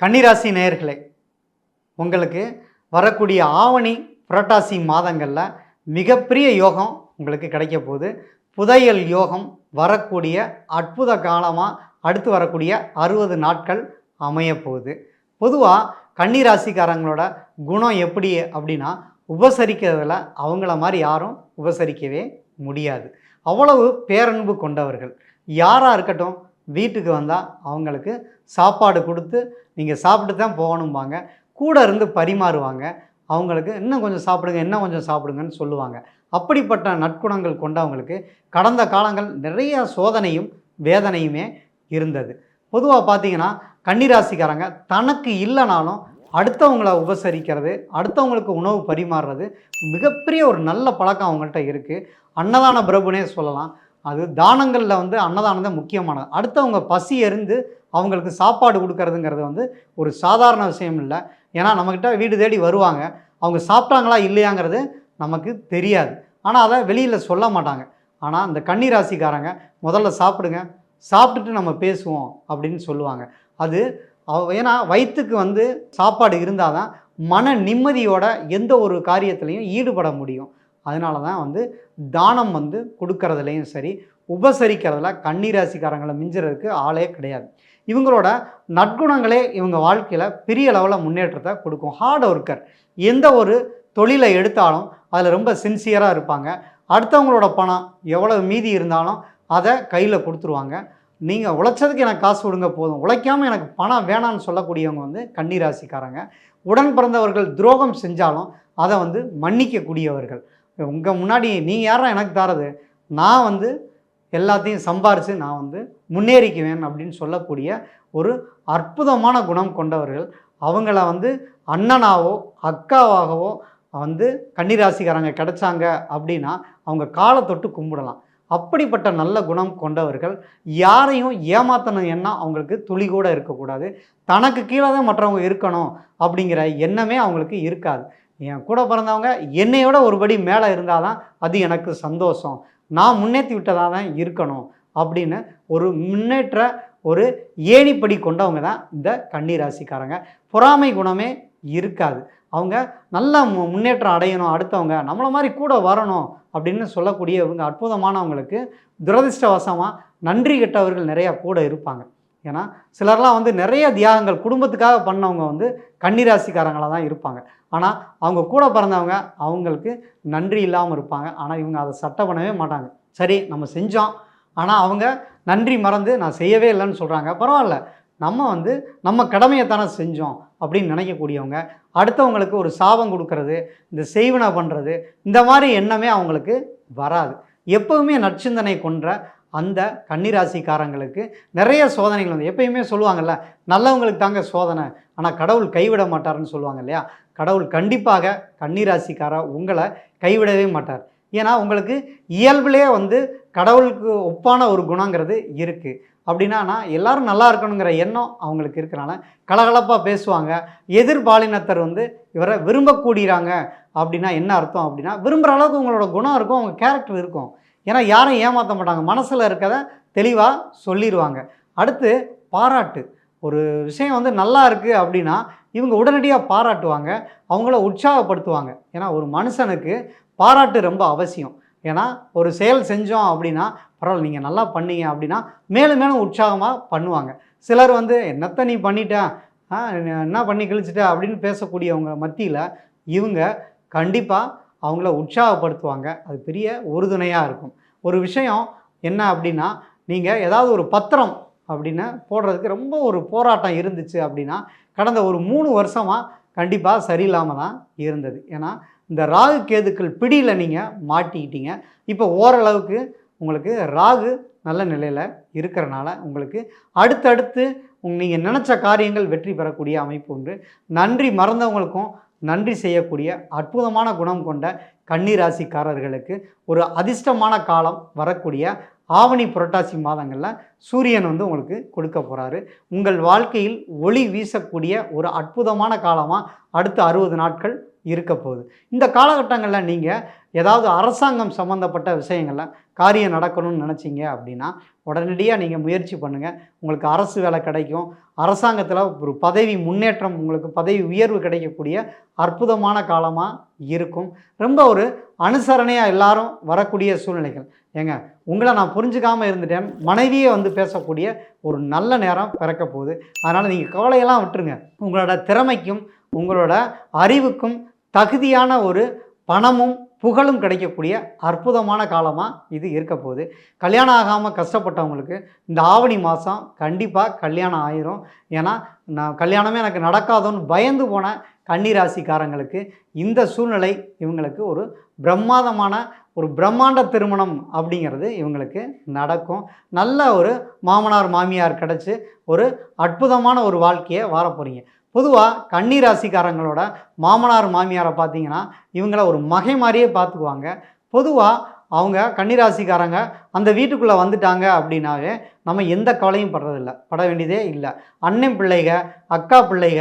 கன்னிராசி நேயர்களே உங்களுக்கு வரக்கூடிய ஆவணி புரட்டாசி மாதங்களில் மிகப்பெரிய யோகம் உங்களுக்கு கிடைக்க போகுது. புதையல் யோகம் வரக்கூடிய அற்புத காலமாக அடுத்து வரக்கூடிய அறுபது நாட்கள் அமைய போகுது. பொதுவாக கன்னிராசிக்காரங்களோட குணம் எப்படி அப்படின்னா உபசரிக்கிறதுல அவங்கள மாதிரி யாரும் உபசரிக்கவே முடியாது. அவ்வளவு பேரன்பு கொண்டவர்கள். யாராக இருக்கட்டும் வீட்டுக்கு வந்தால் அவங்களுக்கு சாப்பாடு கொடுத்து நீங்கள் சாப்பிட்டு தான் போகணும்பாங்க. கூட இருந்து பரிமாறுவாங்க. அவங்களுக்கு இன்னும் கொஞ்சம் சாப்பிடுங்க இன்னும் கொஞ்சம் சாப்பிடுங்கன்னு சொல்லுவாங்க. அப்படிப்பட்ட நற்குணங்கள் கொண்டவங்களுக்கு கடந்த காலங்கள் நிறைய சோதனையும் வேதனையுமே இருந்தது. பொதுவாக பார்த்தீங்கன்னா கன்னிராசிக்காரங்க தனக்கு இல்லைனாலும் அடுத்தவங்கள உபசரிக்கிறது அடுத்தவங்களுக்கு உணவு பரிமாறுறது மிகப்பெரிய ஒரு நல்ல பழக்கம் அவங்கள்ட்ட இருக்குது அன்னதான பிரபுனே சொல்லலாம். அது தானங்களில் வந்து அன்னதானம் தான் முக்கியமானது. அடுத்தவங்க பசி எறிந்து அவங்களுக்கு சாப்பாடு கொடுக்கறதுங்கிறது வந்து ஒரு சாதாரண விஷயம் இல்லை. ஏன்னா நம்மக்கிட்ட வீடு தேடி வருவாங்க. அவங்க சாப்பிட்டாங்களா இல்லையாங்கிறது நமக்கு தெரியாது. ஆனால் அதை வெளியில் சொல்ல மாட்டாங்க. ஆனால் இந்த கன்னிராசிக்காரங்க முதல்ல சாப்பிடுங்க. சாப்பிட்டுட்டு நம்ம பேசுவோம். அப்படின்னு சொல்லுவாங்க. அது அவ- ஏன்னா வயிற்றுக்கு வந்து சாப்பாடு இருந்தால் தான் மன நிம்மதியோட எந்த ஒரு காரியத்திலையும் ஈடுபட முடியும். அதனால தான் வந்து தானம் வந்து கொடுக்கறதுலையும் சரி உபசரிக்கிறதுல கன்னிராசிக்காரங்களை மிஞ்சுறதுக்கு ஆளே கிடையாது. இவங்களோட நற்குணங்களே இவங்க வாழ்க்கையில் பெரிய லெவலில் முன்னேற்றத்தை கொடுக்கும். ஹார்ட் ஒர்க்கர் எந்த ஒரு தொழிலை எடுத்தாலும் அதில் ரொம்ப சின்சியராக இருப்பாங்க. அடுத்தவங்களோட பணம் எவ்வளோ மீதி இருந்தாலும் அதை கையில் கொடுத்துருவாங்க. நீங்கள் உழைச்சதுக்கு எனக்கு காசு கொடுங்க போதும். உழைக்காமல் எனக்கு பணம் வேணான்னு சொல்லக்கூடியவங்க வந்து கன்னிராசிக்காரங்க. உடன் பிறந்தவர்கள் துரோகம் செஞ்சாலும் அதை வந்து மன்னிக்கக்கூடியவர்கள். உங்கள் முன்னாடி நீங்கள் யாரா எனக்கு தரது? நான் வந்து எல்லாத்தையும் சம்பாரித்து நான் வந்து முன்னேறிக்குவேன் அப்படின்னு சொல்லக்கூடிய ஒரு அற்புதமான குணம் கொண்டவர்கள். அவங்கள வந்து அண்ணனாவோ அக்காவாகவோ வந்து கன்னிராசிக்காரங்க கிடைச்சாங்க அப்படின்னா அவங்க காலை தொட்டு கும்பிடலாம். அப்படிப்பட்ட நல்ல குணம் கொண்டவர்கள் யாரையும் ஏமாத்தணும் எண்ணம் அவங்களுக்கு துளி கூட இருக்கக்கூடாது. தனக்கு கீழே தான் மற்றவங்க இருக்கணும் அப்படிங்கிற எண்ணமே அவங்களுக்கு இருக்காது. என் கூட பிறந்தவங்க என்னையோட ஒருபடி மேலே இருந்தால் தான் அது எனக்கு சந்தோஷம். நான் முன்னேற்றி விட்டதாக தான் இருக்கணும் அப்படின்னு ஒரு முன்னேற்ற ஒரு ஏணிப்படி கொண்டவங்க தான் இந்த கன்னிராசிக்காரங்க. பொறாமை குணமே இருக்காது. அவங்க நல்ல மு- முன்னேற்றம் அடையணும் அடுத்தவங்க நம்மளை மாதிரி கூட வரணும் அப்படின்னு சொல்லக்கூடிய இவங்க அற்புதமானவங்களுக்கு துரதிர்ஷ்டவசமாக நன்றி கெட்டவர்கள் நிறையா கூட இருப்பாங்க. ஏன்னா சிலர்லாம் வந்து நிறைய தியாகங்கள் குடும்பத்துக்காக பண்ணவங்க வந்து கன்னிராசிக்காரங்களாக தான் இருப்பாங்க. ஆனால் அவங்க கூட பிறந்தவங்க அவங்களுக்கு நன்றி இல்லாமல் இருப்பாங்க. ஆனால் இவங்க அதை சட்டை பண்ணவே மாட்டாங்க. சரி நம்ம செஞ்சோம். ஆனால் அவங்க நன்றி மறந்து நான் செய்யவே இல்லைன்னு சொல்கிறாங்க பரவாயில்ல. நம்ம வந்து நம்ம கடமையை தானே செஞ்சோம் அப்படின்னு நினைக்கக்கூடியவங்க அடுத்தவங்களுக்கு ஒரு சாபம் கொடுக்கறது இந்த செய்வனை பண்ணுறது இந்த மாதிரி எண்ணமே அவங்களுக்கு வராது. எப்போவுமே நற்சிந்தனை கொன்ற அந்த கன்னிராசிக்காரங்களுக்கு நிறைய சோதனைகள் வந்து எப்பயுமே சொல்லுவாங்கல்ல நல்லவங்களுக்கு தாங்க சோதனை. ஆனால் கடவுள் கைவிட மாட்டாருன்னு சொல்லுவாங்க இல்லையா? கடவுள் கண்டிப்பாக கன்னிராசிக்கார உங்களை கைவிடவே மாட்டார். ஏன்னா உங்களுக்கு இயல்புலேயே வந்து கடவுளுக்கு ஒப்பான ஒரு குணங்கிறது இருக்குது அப்படின்னா நான் எல்லாரும் நல்லா இருக்கணுங்கிற எண்ணம் அவங்களுக்கு இருக்கிறனால கலகலப்பாக பேசுவாங்க. எதிர்பாலினத்தர் வந்து இவரை விரும்பக்கூடியறாங்க அப்படின்னா என்ன அர்த்தம் அப்படின்னா விரும்புகிற அளவுக்கு உங்களோட குணம் இருக்கும் அவங்க கேரக்டர் இருக்கும். ஏன்னா யாரும் ஏமாற்ற மாட்டாங்க. மனசில் இருக்கதை தெளிவாக சொல்லிடுவாங்க அடுத்து பாராட்டு. ஒரு விஷயம் வந்து நல்லா இருக்குது அப்படின்னா இவங்க உடனடியாக பாராட்டுவாங்க அவங்கள உற்சாகப்படுத்துவாங்க. ஏன்னா ஒரு மனுஷனுக்கு பாராட்டு ரொம்ப அவசியம். ஏன்னா ஒரு செயல் செஞ்சோம் அப்படின்னா பரவாயில்ல நீங்கள் நல்லா பண்ணீங்க அப்படின்னா மேலும் மேலும் உற்சாகமாக பண்ணுவாங்க. சிலர் வந்து என்னத்த நீ பண்ணிட்டேன் என்ன பண்ணி கிழிச்சிட்ட? அப்படின்னு பேசக்கூடியவங்க மத்தியில் இவங்க கண்டிப்பாக அவங்கள உற்சாகப்படுத்துவாங்க. அது பெரிய உறுதுணையாக இருக்கும். ஒரு விஷயம் என்ன அப்படின்னா நீங்கள் ஏதாவது ஒரு பத்திரம் அப்படின்னு போடுறதுக்கு ரொம்ப ஒரு போராட்டம் இருந்துச்சு அப்படின்னா கடந்த ஒரு மூணு வருஷமாக கண்டிப்பாக சரியில்லாமல் தான் இருந்தது. ஏன்னா இந்த ராகு கேதுக்கள் பிடியில் நீங்கள் மாட்டிக்கிட்டீங்க. இப்போ ஓரளவுக்கு உங்களுக்கு ராகு நல்ல நிலையில் இருக்கிறனால உங்களுக்கு அடுத்தடுத்து நீங்கள் நினச்ச காரியங்கள் வெற்றி பெறக்கூடிய அமைப்பு உண்டு. நன்றி மறந்தவங்களுக்கும் நன்றி செய்யக்கூடிய அற்புதமான குணம் கொண்ட கன்னிராசிக்காரர்களுக்கு ஒரு அதிர்ஷ்டமான காலம் வரக்கூடிய ஆவணி புரட்டாசி மாதங்களில் சூரியன் வந்து உங்களுக்கு கொடுக்க போகிறாரு உங்கள் வாழ்க்கையில் ஒளி வீசக்கூடிய ஒரு அற்புதமான காலமாக அடுத்த அறுபது நாட்கள் இருக்க போகுது. இந்த காலகட்டங்களில் நீங்கள் ஏதாவது அரசாங்கம் சம்மந்தப்பட்ட விஷயங்களில் காரியம் நடக்கணும்னு நினச்சிங்க அப்படின்னா உடனடியாக நீங்கள் முயற்சி பண்ணுங்கள் உங்களுக்கு அரசு வேலை கிடைக்கும். அரசாங்கத்தில் ஒரு பதவி முன்னேற்றம் உங்களுக்கு பதவி உயர்வு கிடைக்கக்கூடிய அற்புதமான காலமாக இருக்கும். ரொம்ப ஒரு அனுசரணையாக எல்லாரும் வரக்கூடிய சூழ்நிலைகள். ஏங்க உங்களை நான் புரிஞ்சுக்காமல் இருந்துட்டேன். மனைவியே வந்து பேசக்கூடிய ஒரு நல்ல நேரம் பிறக்க போகுது. அதனால் நீங்கள் கவலையெல்லாம் விட்டுருங்க. உங்களோட திறமைக்கும் உங்களோட அறிவுக்கும் தகுதியான ஒரு பணமும் புகழும் கிடைக்கக்கூடிய அற்புதமான காலமாக இது இருக்க போகுது. கல்யாணம் ஆகாமல் கஷ்டப்பட்டவங்களுக்கு இந்த ஆவணி மாதம் கண்டிப்பாக கல்யாணம் ஆயிரும். ஏன்னா நான் கல்யாணமே எனக்கு நடக்காதோன்னு பயந்து போன கன்னிராசிக்காரங்களுக்கு இந்த சூழ்நிலை இவங்களுக்கு ஒரு பிரம்மாதமான ஒரு பிரம்மாண்ட திருமணம் அப்படிங்கிறது இவங்களுக்கு நடக்கும். நல்ல ஒரு மாமனார் மாமியார் கிடச்சி ஒரு அற்புதமான ஒரு வாழ்க்கையை வார போகிறீங்க பொதுவாக கன்னி ராசிக்காரங்களோட மாமனார் மாமியாரை பார்த்தீங்கன்னா இவங்கள ஒரு மகை மாதிரியே பார்த்துக்குவாங்க. பொதுவாக அவங்க கன்னிராசிக்காரங்க அந்த வீட்டுக்குள்ளே வந்துட்டாங்க அப்படின்னாவே நம்ம எந்த கவலையும் படுறதில்ல. பட வேண்டியதே இல்லை. அண்ணன் பிள்ளைக அக்கா பிள்ளைக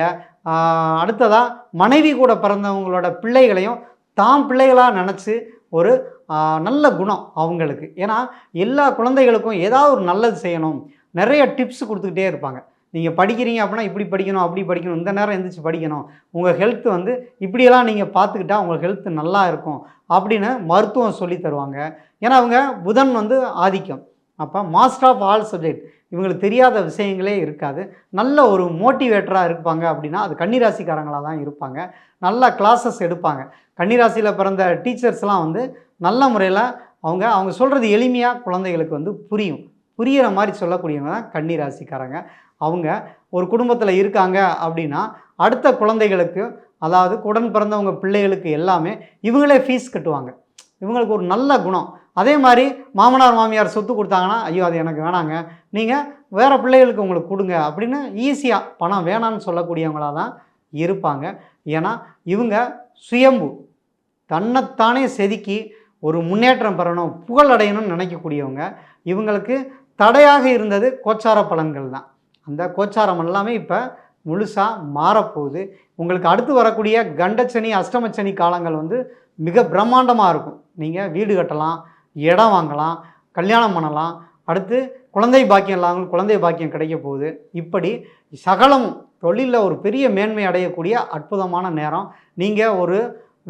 அடுத்ததாக மனைவி கூட பிறந்தவங்களோட பிள்ளைகளையும் தாம் பிள்ளைகளாக நினச்சி ஒரு நல்ல குணம் அவங்களுக்கு. ஏன்னா எல்லா குழந்தைகளுக்கும் ஏதாவது ஒரு நல்லது செய்யணும். நிறைய டிப்ஸ் கொடுத்துக்கிட்டே இருப்பாங்க. நீங்கள் படிக்கிறீங்க அப்படின்னா இப்படி படிக்கணும் அப்படி படிக்கணும் இந்த நேரம் எழுந்திரிச்சு படிக்கணும். உங்கள் ஹெல்த் வந்து இப்படியெல்லாம் நீங்கள் பார்த்துக்கிட்டா உங்கள் ஹெல்த் நல்லா இருக்கும் அப்படின்னு மருத்துவம் சொல்லி தருவாங்க. ஏன்னா அவங்க புதன் வந்து ஆதிக்கம். அப்போ மாஸ்டர் ஆஃப் ஆல் சப்ஜெக்ட் இவங்களுக்கு தெரியாத விஷயங்களே இருக்காது. நல்ல ஒரு மோட்டிவேட்டராக இருப்பாங்க அப்படின்னா அது கன்னிராசிக்காரங்களாக தான் இருப்பாங்க. நல்லா கிளாஸஸ் எடுப்பாங்க. கன்னிராசியில் பிறந்த டீச்சர்ஸ்லாம் வந்து நல்ல முறையில் அவங்க அவங்க சொல்கிறது எளிமையாக குழந்தைகளுக்கு வந்து புரியும். புரியிற மாதிரி சொல்லக்கூடியவங்க தான் கன்னிராசிக்காரங்க. அவங்க ஒரு குடும்பத்தில் இருக்காங்க அப்படின்னா அடுத்த குழந்தைகளுக்கு அதாவது உடன் பிறந்தவங்க பிள்ளைகளுக்கு எல்லாமே இவங்களே ஃபீஸ் கட்டுவாங்க. இவங்களுக்கு ஒரு நல்ல குணம். அதே மாதிரி மாமனார் மாமியார் சொத்து கொடுத்தாங்கன்னா ஐயோ அது எனக்கு வேணாங்க. நீங்கள் வேறு பிள்ளைகளுக்கு உங்களுக்கு கொடுங்க அப்படின்னு ஈஸியாக பணம் வேணான்னு சொல்லக்கூடியவங்களாக தான் இருப்பாங்க. ஏன்னா இவங்க சுயம்பு. தன்னைத்தானே செதுக்கி ஒரு முன்னேற்றம் பெறணும் புகழ் அடையணும்னு நினைக்கக்கூடியவங்க. இவங்களுக்கு தடையாக இருந்தது கோச்சார பலன்கள் தான். அந்த கோச்சாரம் எல்லாமே இப்போ முழுசாக மாறப்போகுது. உங்களுக்கு அடுத்து வரக்கூடிய கண்டச்சனி அஷ்டமச்சனி காலங்கள் வந்து மிக பிரம்மாண்டமாக இருக்கும். நீங்கள் வீடு கட்டலாம் இடம் வாங்கலாம் கல்யாணம் பண்ணலாம். அடுத்து குழந்தை பாக்கியம் இல்லாமல் குழந்தை பாக்கியம் கிடைக்க போகுது. இப்படி சகலம் தொழிலில் ஒரு பெரிய மேன்மை அடையக்கூடிய அற்புதமான நேரம். நீங்கள் ஒரு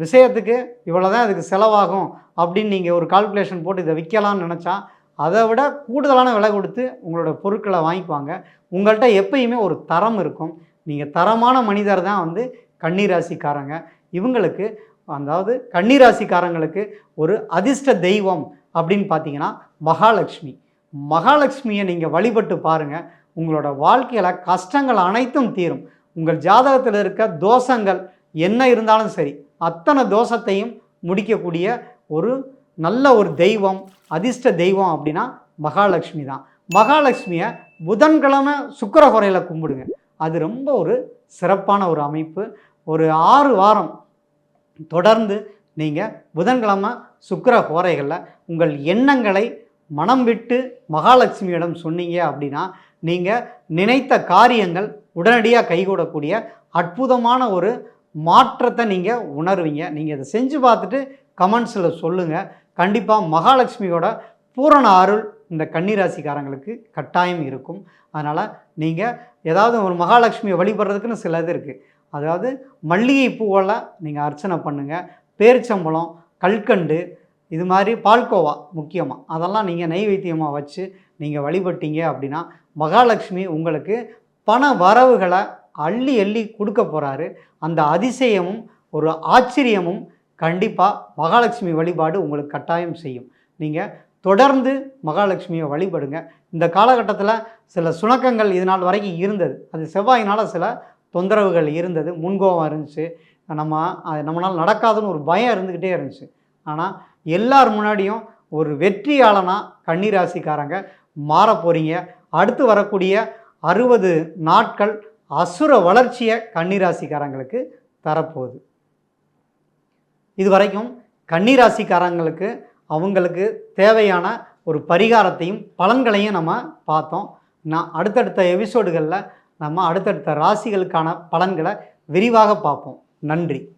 விஷயத்துக்கு இவ்வளோ தான் இதுக்கு செலவாகும் அப்படின்னு நீங்கள் ஒரு கால்குலேஷன் போட்டு இதை விற்கலாம்னு நினச்சா அதை விட கூடுதலான விலை கொடுத்து உங்களோட பொருட்களை வாங்கிக்குவாங்க. உங்கள்கிட்ட எப்பயுமே ஒரு தரம் இருக்கும். நீங்கள் தரமான மனிதர் தான் வந்து கன்னிராசிக்காரங்க. இவங்களுக்கு அதாவது கன்னிராசிக்காரங்களுக்கு ஒரு அதிர்ஷ்ட தெய்வம் அப்படின்னு பார்த்தீங்கன்னா மகாலட்சுமி. மகாலட்சுமியை நீங்கள் வழிபட்டு பாருங்கள் உங்களோட வாழ்க்கையில் கஷ்டங்கள் அனைத்தும் தீரும். உங்கள் ஜாதகத்தில் இருக்க தோஷங்கள் என்ன இருந்தாலும் சரி அத்தனை தோஷத்தையும் முடிக்கக்கூடிய ஒரு நல்ல ஒரு தெய்வம் அதிர்ஷ்ட தெய்வம் அப்படின்னா மகாலட்சுமி தான். மகாலட்சுமியை புதன்கிழமை சுக்கிர குறையில் கும்பிடுங்க. அது ரொம்ப ஒரு சிறப்பான ஒரு அமைப்பு. ஒரு ஆறு வாரம் தொடர்ந்து நீங்கள் புதன்கிழமை சுக்கர கோரைகளில் உங்கள் எண்ணங்களை மனம் விட்டு மகாலட்சுமியிடம் சொன்னீங்க அப்படின்னா நீங்கள் நினைத்த காரியங்கள் உடனடியாக கைகூடக்கூடிய அற்புதமான ஒரு மாற்றத்தை நீங்கள் உணர்வீங்க. நீங்கள் இதை செஞ்சு பார்த்துட்டு கமெண்ட்ஸில் சொல்லுங்கள் கண்டிப்பாக மகாலட்சுமியோட பூரண அருள் இந்த கன்னிராசிக்காரங்களுக்கு கட்டாயம் இருக்கும். அதனால் நீங்கள் ஏதாவது ஒரு மகாலட்சுமியை வழிபடுறதுக்குன்னு சில இது இருக்குது அதாவது மல்லிகை பூவெல்லாம் நீங்கள் அர்ச்சனை பண்ணுங்கள் பேரிச்சம்பழம் கல்கண்டு இது மாதிரி பால்கோவா முக்கியமாக அதெல்லாம் நீங்கள் நைவேத்தியமாக வச்சு நீங்கள் வழிபட்டீங்க அப்படின்னா மகாலட்சுமி உங்களுக்கு பண வரவுகளை அள்ளி அள்ளி கொடுக்க போகிறாரு அந்த அதிசயமும் ஒரு ஆச்சரியமும் கண்டிப்பாக மகாலட்சுமி வழிபாடு உங்களுக்கு கட்டாயம் செய்யும். நீங்கள் தொடர்ந்து மகாலட்சுமியை வழிபடுங்க. இந்த காலகட்டத்தில் சில சுணக்கங்கள் இது நாள் வரைக்கும் இருந்தது. அது செவ்வாயினால் சில தொந்தரவுகள் இருந்தது. முன்கோபம் இருந்துச்சு. நம்ம அது நம்மளால் நடக்காதுன்னு ஒரு பயம் இருந்துக்கிட்டே இருந்துச்சு. ஆனால் எல்லார் முன்னாடியும் ஒரு வெற்றியாளனாக கன்னிராசிக்காரங்க மாற போகிறீங்க அடுத்து வரக்கூடிய அறுபது நாட்கள் அசுர வளர்ச்சியை கன்னிராசிக்காரங்களுக்கு தரப்போகுது. இது வரைக்கும் கன்னிராசிக்காரங்களுக்கு அவங்களுக்கு தேவையான ஒரு பரிகாரத்தையும் பலன்களையும் நம்ம பார்த்தோம். நான் அடுத்தடுத்த எபிசோடுகளில் நம்ம அடுத்தடுத்த ராசிகளுக்கான பலன்களை விரிவாக பார்ப்போம். நன்றி.